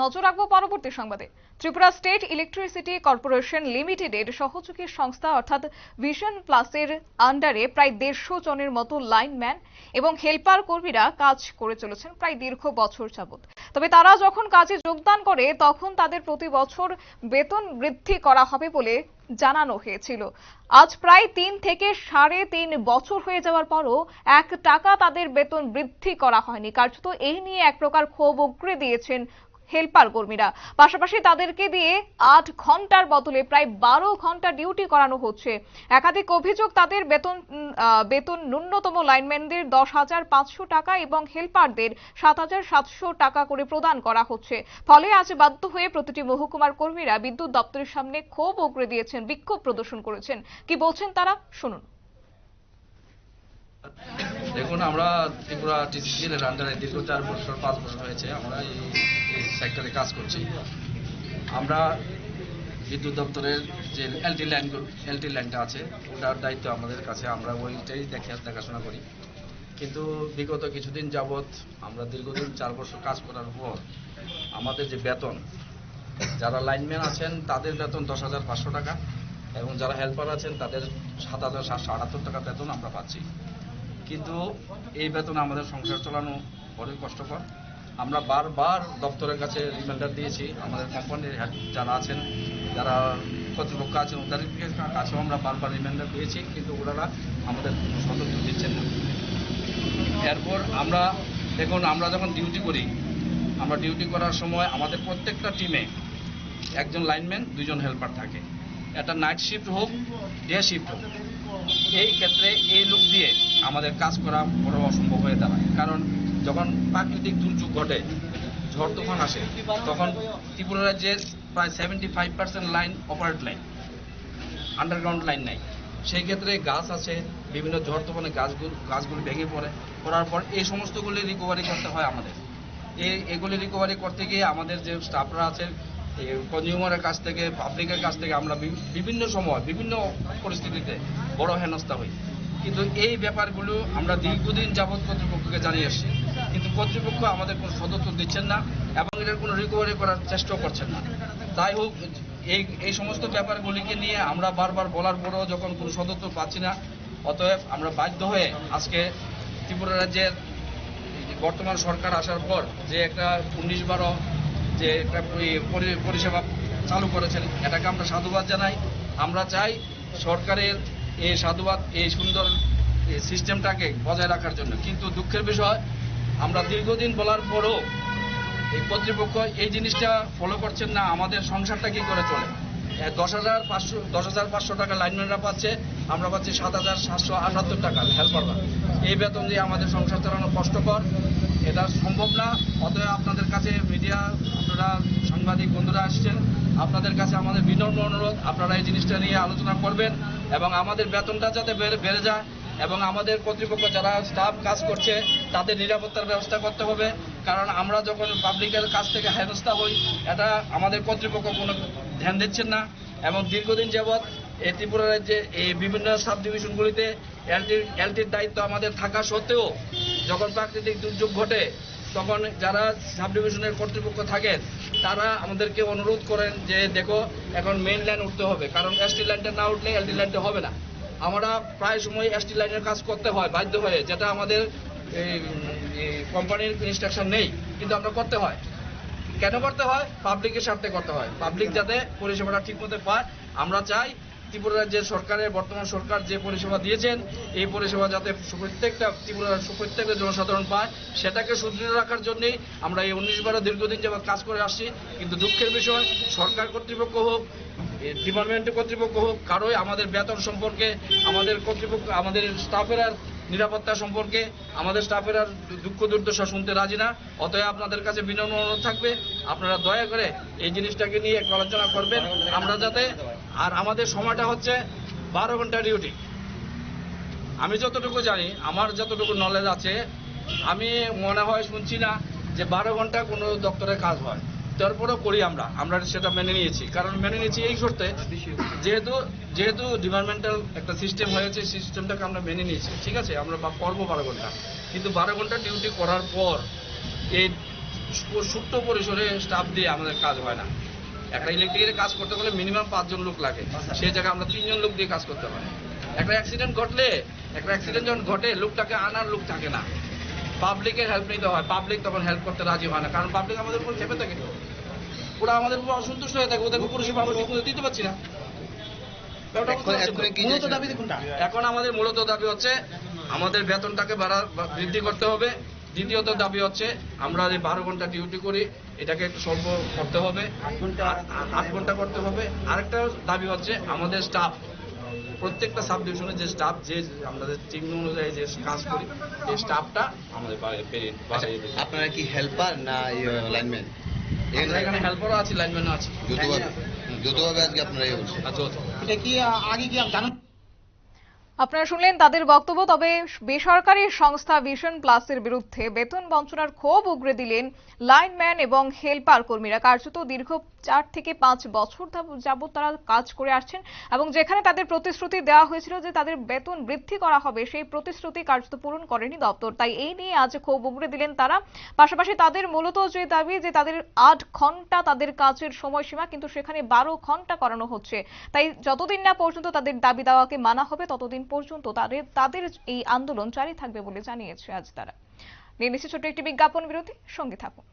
নজর রাখব পরবর্তী সংবাদে। ত্রিপুরা স্টেট ইলেকট্রিসিটি কর্পোরেশন লিমিটেডের সহযোগী সংস্থা অর্থাৎ ভিশন প্লাসের আন্ডারে প্রায় দেড়শো জনের মতো লাইনম্যান এবং হেল্পার কর্মীরা কাজ করে চলেছেন প্রায় দীর্ঘ বছর যাবত তবে তারা যখন কাজে যোগদান করে, তখন তাদের প্রতি বছর বেতন বৃদ্ধি করা হবে বলে জানানো হয়েছিল। আজ প্রায় তিন থেকে সাড়ে তিন বছর হয়ে যাওয়ার পরও এক টাকা তাদের বেতন বৃদ্ধি করা হয়নি। কার্যত এই নিয়ে এক প্রকার ক্ষোভ উগরে দিয়েছেন হেল্পার কর্মীরা। পাশাপাশি তাদেরকে দিয়ে আট ঘণ্টার বদলে প্রায় বারো ঘণ্টা ডিউটি করানো হচ্ছে। একাধিক অভিযোগ তাদের বেতন বেতন ন্যূনতম লাইনম্যানদের দশ হাজার পাঁচশো টাকা এবং হেল্পারদের সাত হাজার সাতশো টাকা করে প্রদান করা হচ্ছে। ফলে আজ বাধ্য হয়ে প্রতিটি মহকুমার কর্মীরা বিদ্যুৎ দপ্তরের সামনে ক্ষোভ উগরে দিয়েছেন, বিক্ষোভ প্রদর্শন করেছেন। কি বলছেন তারা? শুনুন। দেখুন, আমরা ত্রিপুরা আন্ডারে দীর্ঘ চার বছর, পাঁচ বছর হয়েছে আমরা এই সেক্টরে কাজ করছি। আমরা বিদ্যুৎ দপ্তরের যে এলটি এলটি আছে, ওটার দায়িত্ব আমাদের কাছে। আমরা ওইটাই দেখে, দেখাশোনা করি। কিন্তু বিগত কিছুদিন যাবৎ আমরা দীর্ঘদিন চার বছর কাজ করার পর আমাদের যে বেতন, যারা লাইনম্যান আছেন, তাদের বেতন দশ হাজার পাঁচশো টাকা এবং যারা হেল্পার আছেন, তাদের সাত হাজার সাতশো আটাত্তর টাকা বেতন আমরা পাচ্ছি। কিন্তু এই বেতন আমাদের সংসার চালানো বড়ই কষ্টকর। আমরা বারবার দপ্তরের কাছে রিমাইন্ডার দিয়েছি, আমাদের কোম্পানির হেড যারা আছেন, যারা কর্তৃপক্ষ আছেন ওদের কাছেও আমরা বারবার রিমাইন্ডার দিয়েছি কিন্তু ওনারা আমাদের কোনো সতর্ক দিচ্ছেন না। এরপর আমরা, দেখুন, আমরা যখন ডিউটি করি, আমরা ডিউটি করার সময় আমাদের প্রত্যেকটা টিমে একজন লাইনম্যান দুজন হেল্পার থাকে। একটা নাইট শিফট হোক ডে শিফট হোক, এই ক্ষেত্রে এই লোক দিয়ে আমাদের কাজ করা বড় অসম্ভব হয়ে দাঁড়ায়। কারণ যখন প্রাকৃতিক দুর্যোগ ঘটে, ঝড় তুফান আসে, তখন ত্রিপুরা রাজ্যের প্রায় seventy five percent line operate line underground line নাই। সেই ক্ষেত্রে গাছ আছে, বিভিন্ন ঝড় তুফানে গাছগুলো গাছগুলো ভেঙে পড়ে। পড়ার পর এই সমস্তগুলি রিকভারি করতে হয় আমাদের। এই, এগুলি রিকভারি করতে গিয়ে আমাদের যে স্টাফরা আছে কনজিউমারের কাছ থেকে, পাবলিকের কাছ থেকে আমরা বিভিন্ন সময়, বিভিন্ন পরিস্থিতিতে বড় হেনস্থা হই। কিন্তু এই ব্যাপারগুলো আমরা দীর্ঘদিন যাবৎ কর্তৃপক্ষকে জানিয়ে এসেছি কিন্তু কর্তৃপক্ষ আমাদের কোনো সদস্য দিচ্ছেন না এবং এটার কোনো রিকভারি করার চেষ্টাও করছেন না। তাই হোক, এই এই সমস্ত ব্যাপারগুলিকে নিয়ে আমরা বারবার বলার পরেও যখন কোনো সদস্য পাচ্ছি না, অতএব আমরা বাধ্য হয়ে আজকে ত্রিপুরা রাজ্যের বর্তমান সরকার আসার পর যে একটা উনিশ বারো যে একটা পরি- পরি- পরিষেবা চালু করেছেন। এটাকে আমরা সাধুবাদ জানাই। আমরা চাই সরকারের এই সাধুবাদ, এই সুন্দর সিস্টেমটাকে বজায় রাখার জন্য। কিন্তু দুঃখের বিষয়, আমরা দীর্ঘদিন বলার পরও এই কর্তৃপক্ষ এই জিনিসটা ফলো করছেন না। আমাদের সংসারটা কি করে চলে? দশ হাজার পাঁচশো, দশ হাজার পাঁচশো টাকা লাইনম্যানরা পাচ্ছে, আমরা পাচ্ছি সাত হাজার সাতশো আটাত্তর টাকা হেল্পাররা এই বেতন দিয়ে আমাদের সংসার চালানো কষ্টকর। এটা সম্ভব না। অতএব আপনাদের কাছে মিডিয়া আপনারা সাংবাদিক বন্ধুরা আসছেন, আপনাদের কাছে আমাদের বিনম্র অনুরোধ, আপনারা এই জিনিসটা নিয়ে আলোচনা করবেন এবং আমাদের বেতনটা যাতে বেড়ে যায় এবং আমাদের কর্তৃপক্ষ যারা স্টাফ কাজ করছে, তাদের নিরাপত্তার ব্যবস্থা করতে হবে। কারণ আমরা যখন পাবলিকের কাছ থেকে হেনস্থা হই, এটা আমাদের কর্তৃপক্ষ কোনো ধ্যান দিচ্ছেন না। এবং দীর্ঘদিন যাবৎ এই ত্রিপুরা রাজ্যে এই বিভিন্ন সাব ডিভিশনগুলিতে এলটির এলটির দায়িত্ব আমাদের থাকা সত্ত্বেও যখন প্রাকৃতিক দুর্যোগ ঘটে, তখন যারা সাব ডিভিশনের কর্তৃপক্ষ থাকেন, তারা আমাদেরকে অনুরোধ করেন যে, দেখো, এখন মেইন লাইন উঠতে হবে। কারণ এসটি লাইনটা না উঠলে এলটি লাইনটা হবে না। আমরা প্রায় সময় এসটি লাইনের কাজ করতে হয়, বাধ্য হয়ে, যেটা আমাদের কোম্পানির ইনস্ট্রাকশন নেই, কিন্তু আমরা করতে হয়। কেন করতে হয়? পাবলিকের স্বার্থে করতে হয়। পাবলিক যাতে পরিষেবাটা ঠিকমতো পায়, আমরা চাই ত্রিপুরা রাজ্যের সরকারের, বর্তমান সরকার যে পরিষেবা দিয়েছেন, এই পরিষেবা যাতে প্রত্যেকটা ত্রিপুরা, প্রত্যেকটা জনসাধারণ পায়, সেটাকে সুদৃঢ় রাখার জন্যেই আমরা এই উনিশ বারো দীর্ঘদিন যেমন কাজ করে আসছি। কিন্তু দুঃখের বিষয়, সরকার কর্তৃপক্ষ হোক ডিপার্টমেন্টের কর্তৃপক্ষ হোক, কারোই আমাদের বেতন সম্পর্কে আমাদের কর্তৃপক্ষ, আমাদের স্টাফেরা নিরাপত্তা সম্পর্কে আমাদের স্টাফেরা দুঃখ দুর্দশা শুনতে রাজি না। অতএব আপনাদের কাছে বিনম্র অনুরোধ থাকবে, আপনারা দয়া করে এই জিনিসটাকে নিয়ে একটু আলোচনা করবেন। আমরা যাতে, আর আমাদের সময়টা হচ্ছে বারো ঘণ্টা ডিউটি আমি যতটুকু জানি, আমার যতটুকু নলেজ আছে, আমি মনে হয় শুনছি না যে বারো ঘণ্টা কোনো দপ্তরে কাজ হয়। তারপরেও করি আমরা। আমরা সেটা মেনে নিয়েছি। কারণ মেনে নিয়েছি এই শর্তে, যেহেতু যেহেতু ডিপার্টমেন্টাল একটা সিস্টেম হয়েছে সিস্টেমটাকে আমরা মেনে নিয়েছি। ঠিক আছে? আমরা করব বারো ঘণ্টা। কিন্তু বারো ঘণ্টা ডিউটি করার পর এই সু- ছোট্ট পরিসরে স্টাফ দিয়ে আমাদের কাজ হয় না। একটা ইলেকট্রিকের কাজ করতে গেলে মিনিমাম পাঁচজন লোক লাগে। সেই জায়গায় আমরা তিনজন লোক দিয়ে কাজ করতে পারি একটা অ্যাক্সিডেন্ট ঘটলে, একটা অ্যাক্সিডেন্ট যখন ঘটে, লোকটাকে আনার লোক থাকে না। পাবলিকের হেল্প নিতে হয়। পাবলিক তখন হেল্প করতে রাজি হয় না। কারণ পাবলিক আমাদের উপর চেপে থাকে। ওরা আমাদের উপর অসন্তুষ্ট হয়ে থাকে। ওদেরকে পরিষেবা আমরা ঠিক দিতে পারছি না। এখন- তো? এখন আমাদের মূলত দাবি হচ্ছে আমাদের বেতনটাকে বাড়া বৃদ্ধি করতে হবে। দ্বিতীয়ত দাবি হচ্ছে আমরা যে বারো ঘণ্টা ডিউটি করি এটাকে একটু স্বল্প করতে হবে। আট ঘণ্টা করতে হবে। আরেকটা দাবি হচ্ছে আমাদের স্টাফ প্রত্যেকটা সাব ডিভিশনে যে স্টাফ যে আমাদের চিহ্ন অনুযায়ী যে কাজ করি এই স্টাফটা আমাদের হবে। আপনারা কি হেল্পার না লাইনম্যান আমরা এখানে হেল্পারও আছি লাইনম্যানও আছি। যৌথভাবে আজকে আপনারা ইয়ে যৌথ। এটা কি আগে কি জানেন? আপনারা শুনলেন তাদের বক্তব্য, তবে বেসরকারি সংস্থা ভিশন প্লাসের বিরুদ্ধে বেতন বঞ্চনার ক্ষোভ উগরে দিলেন লাইনম্যান এবং হেল্পার কর্মীরা। কার্যত দীর্ঘ চার থেকে পাঁচ বছর যাবৎ তারা কাজ করে আসছেন এবং যেখানে তাদের প্রতিশ্রুতি দেওয়া হয়েছিল যে তাদের বেতন বৃদ্ধি করা হবে, সেই প্রতিশ্রুতি কার্যত পূরণ করেনি দপ্তর। তাই এই নিয়ে আজ ক্ষোভ উগরে দিলেন তারা। পাশাপাশি তাদের মূলত যে দাবি যে তাদের আট ঘণ্টা তাদের কাজের সময়সীমা, কিন্তু সেখানে বারো ঘণ্টা করানো হচ্ছে। তাই যতদিন না পর্যন্ত তাদের দাবি দাওয়াকে মানা হবে, ততদিন পর্যন্ত তাদের তাদের এই আন্দোলন জারি থাকবে বলে জানিয়েছে আজ তারা। নিয়ে ছোট্ট একটি বিজ্ঞাপন বিরতি, সঙ্গে থাকুন।